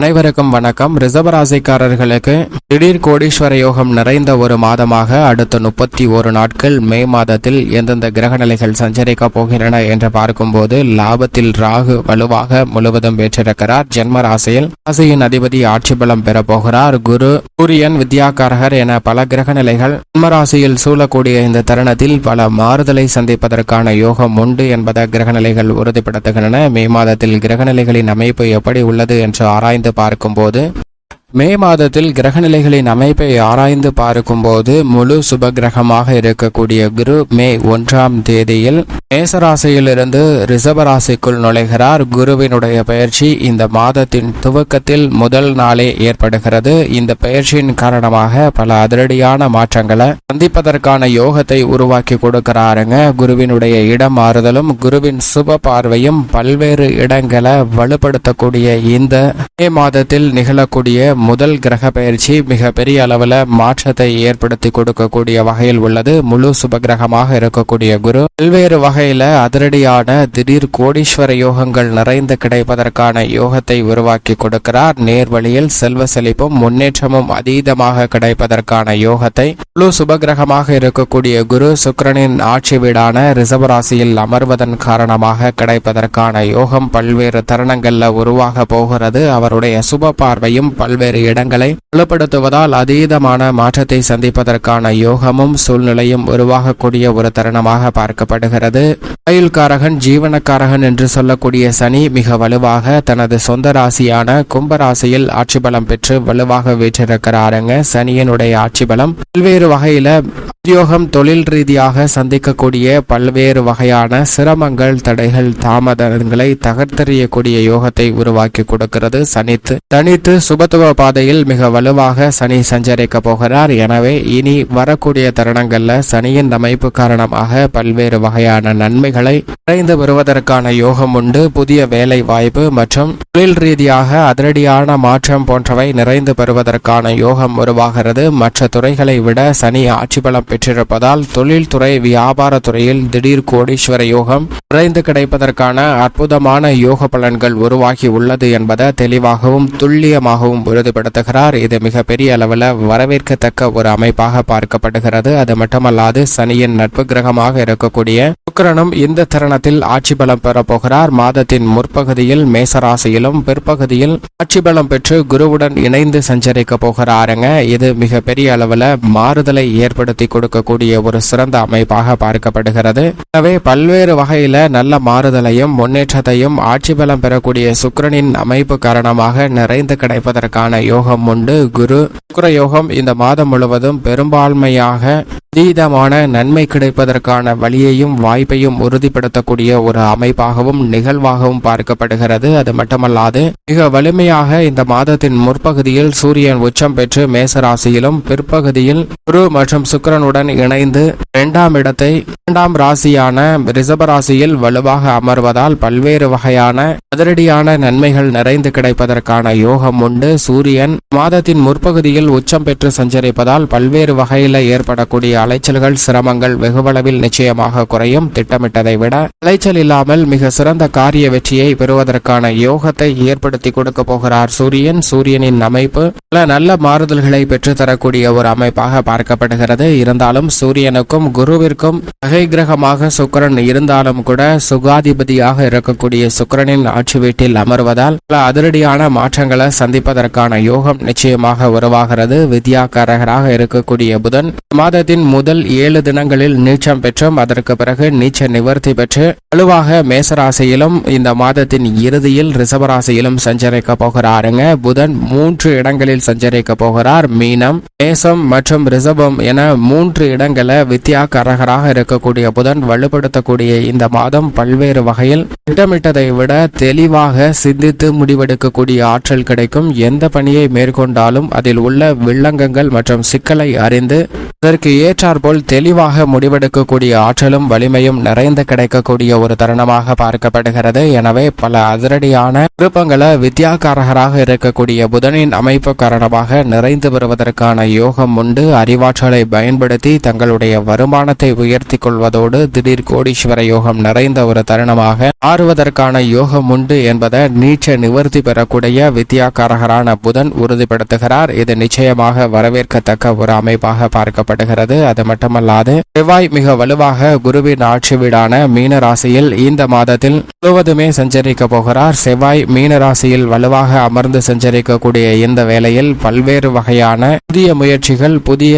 அனைவருக்கும் வணக்கம். ரிசர்வராசிக்காரர்களுக்கு திடீர் கோடீஸ்வர யோகம் நிறைந்த ஒரு மாதமாக அடுத்த முப்பத்தி ஒரு நாட்கள் மே மாதத்தில் எந்தெந்த கிரகநிலைகள் சஞ்சரிக்க போகின்றன என்று பார்க்கும்போது லாபத்தில் ராகு வலுவாக முழுவதும் பெற்றிருக்கிறார் ஜென்ம ராசியில் ராசியின் அதிபதி ஆட்சி பலம் பெறப்போகிறார் குரு சூரியன் வித்யாகாரகர் என பல கிரகநிலைகள் ஜென்ம ராசியில் சூழக்கூடிய இந்த தருணத்தில் பல மாறுதலை சந்திப்பதற்கான யோகம் உண்டு என்பதை கிரகநிலைகள் உறுதிப்படுத்துகின்றன. மே மாதத்தில் கிரகநிலைகளின் அமைப்பு எப்படி உள்ளது என்று ஆராய்ந்து பார்க்கும்போது மே மாதத்தில் கிரகநிலைகளின் அமைப்பை ஆராய்ந்து பார்க்கும்போது முழு சுப கிரகமாக இருக்கக்கூடிய குரு மே ஒன்றாம் தேதியில் மேசராசியிலிருந்து ரிஷபராசிக்குள் நுழைகிறார். குருவினுடைய பயிற்சி இந்த மாதத்தின் துவக்கத்தில் முதல் நாளே ஏற்படுகிறது. இந்த பயிற்சியின் காரணமாக பல அதிரடியான மாற்றங்களை சந்திப்பதற்கான யோகத்தை உருவாக்கி கொடுக்கிறாருங்க. குருவினுடைய இடம் மாறுதலும் குருவின் சுப பார்வையும் பல்வேறு இடங்களை வலுப்படுத்தக்கூடிய இந்த மே மாதத்தில் நிகழக்கூடிய முதல் கிரக பயிற்சி மிக பெரிய அளவில் மாற்றத்தை ஏற்படுத்தி கொடுக்கக்கூடிய வகையில் உள்ளது. முழு சுப கிரகமாக இருக்கக்கூடிய குரு. பல்வேறு வகையில அதிரடியான திடீர் கோடீஸ்வர யோகங்கள் நிறைந்து கிடைப்பதற்கான யோகத்தை உருவாக்கி கொடுக்கிறார். நேர்வழியில் செல்வ செழிப்பும் முன்னேற்றமும் அதீதமாக கிடைப்பதற்கான யோகத்தை முழு சுப கிரகமாக இருக்கக்கூடிய குரு சுக்கிரனின் ஆட்சி வீடான ரிசபராசியில் அமர்வதன் காரணமாக கிடைப்பதற்கான யோகம் பல்வேறு தருணங்களில் உருவாக போகிறது. அவருடைய சுப பார்வையும் பல்வேறு இடங்களை வலுப்படுத்துவதால் அதீதமான மாற்றத்தை சந்திப்பதற்கான யோகமும் சூழ்நிலையும் உருவாகக்கூடிய ஒரு தருணமாக பார்க்கப்படுகிறது. ஆயுள்காரகன் ஜீவனக்காரகன் என்று சொல்லக்கூடிய சனி மிக வலுவாக தனது சொந்த ராசியான கும்பராசியில் ஆட்சி பலம் பெற்று வலுவாக வீற்றிருக்கிறாருங்க. சனியனுடைய ஆட்சி பலம் பல்வேறு வகையில that உத்தியோகம் தொழில் ரீதியாக சந்திக்கக்கூடிய பல்வேறு வகையான சிரமங்கள் தடைகள் தாமதங்களை தகர்த்தெறியக்கூடிய யோகத்தை உருவாக்கி கொடுக்கிறது சனித்து. தனித்து சுபத்துவ பாதையில் மிக வலுவாக சனி சஞ்சரிக்க போகிறார். எனவே இனி வரக்கூடிய தருணங்கள்ல சனியின் அமைப்பு காரணமாக பல்வேறு வகையான நன்மைகளை நிறைந்து வருவதற்கான யோகம் உண்டு. புதிய வேலை வாய்ப்பு மற்றும் தொழில் ரீதியாக அதிரடியான மாற்றம் போன்றவை நிறைந்து பெறுவதற்கான யோகம் உருவாகிறது. மற்ற துறைகளை விட சனி ஆட்சி பலம் பெற்றிருப்பதால் தொழில்துறை வியாபார துறையில் திடீர் கோடீஸ்வர யோகம் குறைந்து கிடைப்பதற்கான அற்புதமான யோக பலன்கள் உருவாகி உள்ளது என்பதை தெளிவாகவும் துல்லியமாகவும் உறுதிப்படுத்துகிறார். இது மிகப்பெரிய அளவில் வரவேற்கத்தக்க ஒரு அமைப்பாக பார்க்கப்படுகிறது. அது மட்டுமல்லாது சனியின் நட்பு கிரகமாக இருக்கக்கூடிய சுக்கரனும் இந்த தருணத்தில் ஆட்சி பலம் பெற போகிறார். மாதத்தின் முற்பகுதியில் மேசராசியிலும் பிற்பகுதியில் ஆட்சி பலம் பெற்று குருவுடன் இணைந்து சஞ்சரிக்க போகிறாருங்க. இது மிக பெரிய அளவில் மாறுதலை ஏற்படுத்தி கொடுக்கக்கூடிய ஒரு சிறந்த அமைப்பாக பார்க்கப்படுகிறது. எனவே பல்வேறு வகையில நல்ல மாறுதலையும் முன்னேற்றத்தையும் ஆட்சி பலம் பெறக்கூடிய சுக்கிரனின் அமைப்பு காரணமாக நிறைந்து கிடைப்பதற்கான யோகம் உண்டு. குரு சுக்கர யோகம் இந்த மாதம் முழுவதும் பெரும்பான்மையாக அதீதமான நன்மை கிடைப்பதற்கான வழியையும் வாய்ப்பையும் உறுதிப்படுத்தக்கூடிய ஒரு அமைப்பாகவும் நிகழ்வாகவும் பார்க்கப்படுகிறது. அது மட்டுமல்லாது மிக வலிமையாக இந்த மாதத்தின் முற்பகுதியில் சூரியன் உச்சம் பெற்று மேசராசியிலும் பிற்பகுதியில் குரு மற்றும் சுக்கரனுடன் இணைந்து இரண்டாம் இடத்தை இரண்டாம் ராசியான ரிஷப ராசியில் வலுவாக அமர்வதால் பல்வேறு வகையான அதிரடியான நன்மைகள் நிறைந்து கிடைப்பதற்கான யோகம் உண்டு. சூரியன் மாதத்தின் முற்பகுதியில் உச்சம் பெற்று சஞ்சரிப்பதால் பல்வேறு வகையில ஏற்படக்கூடிய அலைச்சல்கள் சிரமங்கள் வெகுவளவில் நிச்சயமாக குறையும். திட்டமிட்டதை விட அலைச்சல் இல்லாமல் மிக சிறந்த காரிய வெற்றியை பெறுவதற்கான யோகத்தை ஏற்படுத்தி கொடுக்க போகிறார் சூரியன். சூரியனின் அமைப்பு பல நல்ல மாறுதல்களை பெற்றுத்தரக்கூடிய ஒரு அமைப்பாக பார்க்கப்படுகிறது. இருந்தாலும் சூரியனுக்கும் குருவிற்கும் வகை கிரகமாக சுக்கிரன் இருந்தாலும் கூட சுகாதிபதியாக இருக்கக்கூடிய சுக்கிரனின் ஆட்சி வீட்டில் அமர்வதால் பல அதிரடியான மாற்றங்களை சந்திப்பதற்கான யோகம் நிச்சயமாக உருவாகிறது. வித்யாகாரகராக இருக்கக்கூடிய புதன் மாதத்தின் முதல் ஏழு தினங்களில் நீச்சம் பெற்றும். அதற்கு பிறகு நீச்ச நிவர்த்தி பெற்று வலுவாக மேசராசியிலும் இந்த மாதத்தின் இறுதியில் ரிசவராசியிலும் சஞ்சரிக்க போகிறாருங்க. புதன் மூன்று இடங்களில் சஞ்சரிக்க போகிறார். மீனம் மேசம் மற்றும் ரிசபம் என மூன்று இடங்களை வித்யாகாரகராக இருக்கக்கூடிய புதன் வலுப்படுத்தக்கூடிய இந்த மாதம் பல்வேறு வகையில் திட்டமிட்டதை விட தெளிவாக சிந்தித்து முடிவெடுக்கக்கூடிய ஆற்றல் கிடைக்கும். எந்த பணியை மேற்கொண்டாலும் அதில் உள்ள வில்லங்கங்கள் மற்றும் சிக்கலை அறிந்து அதற்கு ஏற்றாற்போல் தெளிவாக முடிவெடுக்கக்கூடிய ஆற்றலும் வலிமையும் நிறைந்து கிடைக்கக்கூடிய ஒரு தருணமாக பார்க்கப்படுகிறது. எனவே பல அதிரடியான விருப்பங்களை வித்யாகாரகராக இருக்கக்கூடிய புதனின் அமைப்பு காரணமாக நிறைந்து வருவதற்கான யோகம் உண்டு. அறிவாற்றலை பயன்படுத்தி தங்களுடைய வருமானத்தை உயர்த்தி கொள்வதோடு திடீர் கோடீஸ்வர யோகம் நிறைந்த ஒரு தருணமாக ஆறுவதற்கான யோகம் உண்டு என்பதை நீச்ச நிவர்த்தி பெறக்கூடிய வித்யாகாரகரான புதன் உறுதிப்படுத்துகிறார். இது நிச்சயமாக வரவேற்கத்தக்க ஒரு அமைப்பாக பார்க்கப்படுகிறது. அது மட்டுமல்லாது செவ்வாய் மிக வலுவாக குருவின் ஆட்சி வீடான மீன ராசியில் இந்த மாதத்தில் முழுவதுமே சஞ்சரிக்க போகிறார். செவ்வாய் மீன ராசியில் வலுவாக அமர்ந்து சஞ்சரிக்கக்கூடிய இந்த வேளையில் பல்வேறு வகையான புதிய முயற்சிகள் புதிய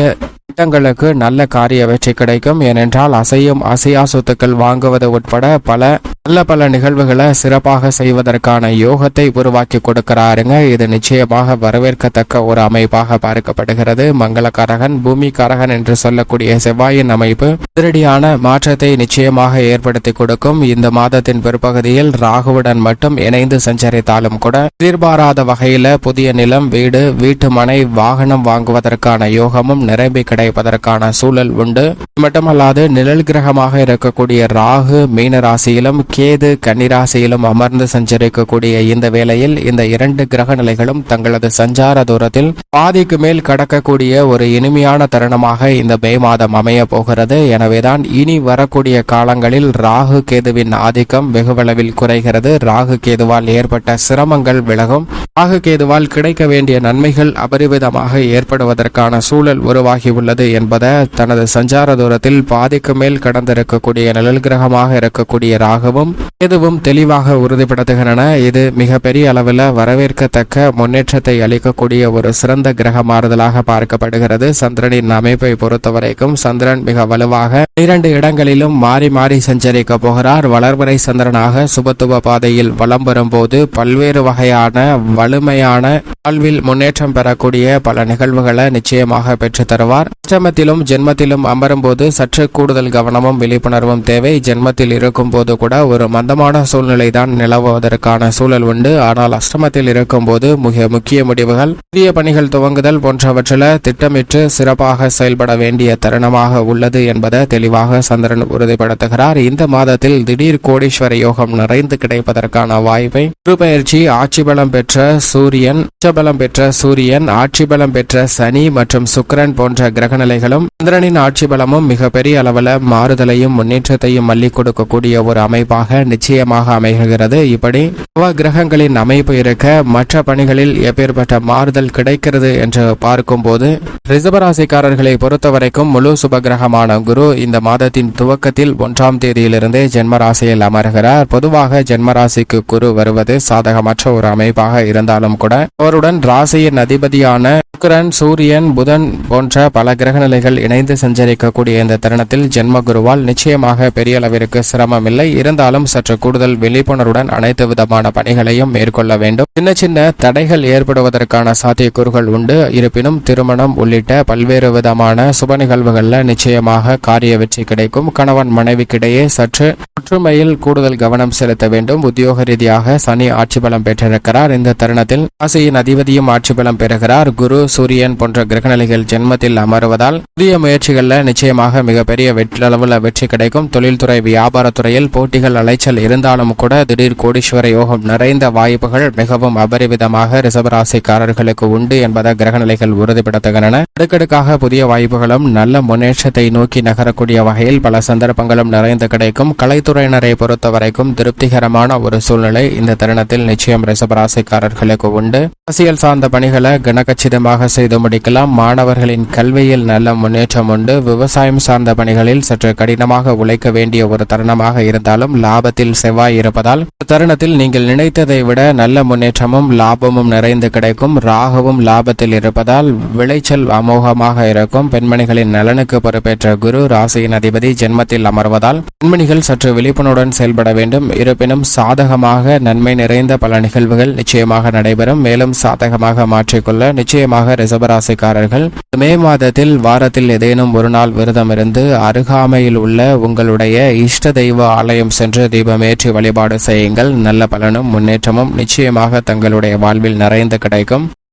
திட்டங்களுக்கு நல்ல காரிய வெற்றி கிடைக்கும். ஏனென்றால் அசையும் அசையா சொத்துக்கள் வாங்குவது உட்பட பல நல்ல பல நிகழ்வுகளை சிறப்பாக செய்வதற்கான யோகத்தை உருவாக்கி கொடுக்கிறாருங்க. இது நிச்சயமாக வரவேற்கத்தக்க ஒரு அமைப்பாக பார்க்கப்படுகிறது. மங்களகாரகன் பூமிகாரகன் என்று சொல்லக்கூடிய செவ்வாயின் அமைப்பு அதிரடியான மாற்றத்தை நிச்சயமாக ஏற்படுத்தி கொடுக்கும். இந்த மாதத்தின் பிற்பகுதியில் ராகுவுடன் மட்டும் இணைந்து சஞ்சரித்தாலும் கூட எதிர்பாராத வகையில புதிய நிலம் வீடு வீட்டு மனை வாகனம் வாங்குவதற்கான யோகமும் நிரம்பி கிடைப்பதற்கான சூழல் உண்டு. மட்டுமல்லாது நிழல் கிரகமாக இருக்கக்கூடிய ராகு மீன ராசியிலும் கேது கன்னிராசியிலும் அமர்ந்து சஞ்சரிக்கக்கூடிய இந்த வேளையில் இந்த இரண்டு கிரக நிலைகளும் தங்களது சஞ்சார தூரத்தில் பாதிக்கு மேல் கடக்கக்கூடிய ஒரு இனிமையான தருணமாக இந்த மே மாதம் அமைய போகிறது. எனவேதான் இனி வரக்கூடிய காலங்களில் ராகு கேதுவின் ஆதிக்கம் வெகுவளவில் குறைகிறது. ராகு கேதுவால் ஏற்பட்ட சிரமங்கள் விலகும். ராகு கேதுவால் கிடைக்க வேண்டிய நன்மைகள் அபரிவிதமாக ஏற்படுவதற்கான சூழல் உருவாகி உள்ளது என்பதை தனது சஞ்சார தூரத்தில் பாதிக்கு மேல் கடந்திருக்கக்கூடிய நிழல் கிரகமாக இருக்கக்கூடிய ராகுவும் கேதுவும் தெளிவாக உறுதிப்படுத்துகின்றன. இது மிகப்பெரிய அளவில் வரவேற்கத்தக்க முன்னேற்றத்தை அளிக்கக்கூடிய ஒரு சிறந்த கிரக மாறுதலாக பார்க்கப்படுகிறது. சந்திரனின் அமைப்பை பொறுத்தவரைக்கும் சந்திரன் மிக வலுவாக இரண்டு இடங்களிலும் மாறி மாறி சஞ்சரிக்க போகிறார். வளர்வரை சந்திரனாக சுபத்துவ பாதையில் வலம் வரும்போது பல்வேறு வகையான வலிமையான வாழ்வில் முன்னேற்றம் பெறக்கூடிய பல நிகழ்வுகளை நிச்சயமாக பெற்று தருவார். அஷ்டமத்திலும் ஜென்மத்திலும் அமரும்போது சற்று கூடுதல் கவனமும் விழிப்புணர்வும் தேவை. ஜென்மத்தில் இருக்கும் போது கூட ஒரு மந்தமான சூழ்நிலை தான் நிலவுவதற்கான சூழல் உண்டு. ஆனால் அஷ்டமத்தில் இருக்கும் போது மிக முக்கிய முடிவுகள் புதிய பணிகள் துவங்குதல் போன்றவற்றில் திட்டமிட்டு சிறப்பாக செயல்பட வேண்டிய தருணமாக உள்ளது என்பதை தெளிவாக சந்திரன் உறுதிப்படுத்துகிறார். இந்த மாதத்தில் திடீர் கோடீஸ்வர யோகம் நிறைந்து கிடைப்பதற்கான வாய்ப்பை குருபெயர்ச்சி ஆட்சி பலம் பெற்ற சூரியன் உச்சபலம் பெற்ற சூரியன் ஆட்சி பலம் பெற்ற சனி மற்றும் சுக்கிரன் போன்ற கிரகண நிலைகளும் சந்திரனின் ஆட்சி பலமும் மிகப்பெரிய அளவில் மாறுதலையும் முன்னேற்றத்தையும் மல்லி கொடுக்கக்கூடிய ஒரு அமைப்பாக நிச்சயமாக அமைகிறது. இப்படி நவ கிரகங்களின் அமைப்பு இருக்க மற்ற பணிகளில் எப்பேற்பட்ட மாறுதல் கிடைக்கிறது என்று பார்க்கும்போது ரிசபராசிக்காரர்களை பொறுத்தவரைக்கும் முழு சுபகிரகமான குரு இந்த மாதத்தின் துவக்கத்தில் ஒன்றாம் தேதியிலிருந்தே ஜென்மராசியில் அமர்கிறார். பொதுவாக ஜென்மராசிக்கு குரு வருவது சாதகமற்ற ஒரு அமைப்பாக இருந்தாலும் கூட அவருடன் ராசியின் அதிபதியான சுக்கிரன் சூரியன் புதன் போன்ற பல கிரக நிலைகள் இணைந்து சஞ்சரிக்கக்கூடிய இந்த தருணத்தில் ஜென்ம குருவால் நிச்சயமாக பெரிய அளவிற்கு சிரமம் இல்லை இருந்தாலும் சற்று கூடுதல் விழிப்புணர்வுடன் அனைத்து விதமான பணிகளையும் மேற்கொள்ள வேண்டும். சின்ன சின்ன தடைகள் ஏற்படுவதற்கான சாத்தியக்கூறுகள் உண்டு. இருப்பினும் திருமணம் உள்ளிட்ட பல்வேறு விதமான சுப நிகழ்வுகளில் நிச்சயமாக காரிய வெற்றி கிடைக்கும். கணவன் மனைவிக்கிடையே சற்று ஒற்றுமையில் கூடுதல் கவனம் செலுத்த வேண்டும். உத்தியோக ரீதியாக சனி ஆட்சி பலம் பெற்றிருக்கிறார். இந்த தருணத்தில் ராசியின் அதிபதியும் ஆட்சி பலம் பெறுகிறார். குரு சூரியன் போன்ற கிரகநிலைகள் ஜென்மத்தில் அமருவதால் புதிய முயற்சிகளில் நிச்சயமாக மிகப்பெரிய வெற்றிளவில் வெற்றி கிடைக்கும். தொழில்துறை வியாபாரத்துறையில் போட்டிகள் அலைச்சல் இருந்தாலும் கூட திடீர் கோடீஸ்வர யோகம் நிறைந்த வாய்ப்புகள் மிகவும் அபரிவிதமாக ரிசர்வராசிக்காரர்களுக்கு உண்டு என்பதை கிரகநிலைகள் உறுதிப்படுத்துகின்றன. அடுக்கடுக்காக புதிய வாய்ப்புகளும் நல்ல முன்னேற்றத்தை நோக்கி நகரக்கூடிய வகையில் பல சந்தர்ப்பங்களும் நிறைந்து கிடைக்கும். கலைத்துறையினரை பொறுத்தவரைக்கும் திருப்திகரமான ஒரு சூழ்நிலை இந்த தருணத்தில் நிச்சயம் ரிசர்வராசிக்காரர்களுக்கு உண்டு. அரசியல் சார்ந்த பணிகளை கனகச்சிதமாக செய்து முடிக்கலாம். மாணவர்களின் கல்வியில் நல்ல முன்னேற்றம் உண்டு. விவசாயம் சார்ந்த பணிகளில் சற்று கடினமாக உழைக்க வேண்டிய ஒரு தருணமாக இருந்தாலும் லாபத்தில் செவ்வாய் இருப்பதால் தருணத்தில் நீங்கள் நினைத்ததை விட நல்ல முன்னேற்றமும் லாபமும் நிறைந்து கிடைக்கும். ராகவும் லாபத்தில் இருப்பதால் விளைச்சல் அமோகமாக இருக்கும். பெண்மணிகளின் நலனுக்கு பொறுப்பேற்ற குரு ராசியின் அதிபதி ஜென்மத்தில் அமர்வதால் பெண்மணிகள் சற்று விழிப்புணர்வுடன் செயல்பட வேண்டும். இருப்பினும் சாதகமாக நன்மை நிறைந்த பல நிகழ்வுகள் நிச்சயமாக நடைபெறும். மேலும் சாதகமாக மாற்றிக்கொள்ள நிச்சயமாக ரிசபராசிக்காரர்கள் மே மாதத்தில் வாரத்தில் ஏதேனும் ஒரு நாள் விரதம் இருந்து அருகாமையில் உள்ள உங்களுடைய இஷ்ட தெய்வ ஆலயம் சென்று தீபமேற்றி வழிபாடு செய்யுங்கள். நல்ல பலனும் முன்னேற்றமும் நிச்சயமாக தங்களுடைய வாழ்வில் நிறைந்து கிடைக்கும்.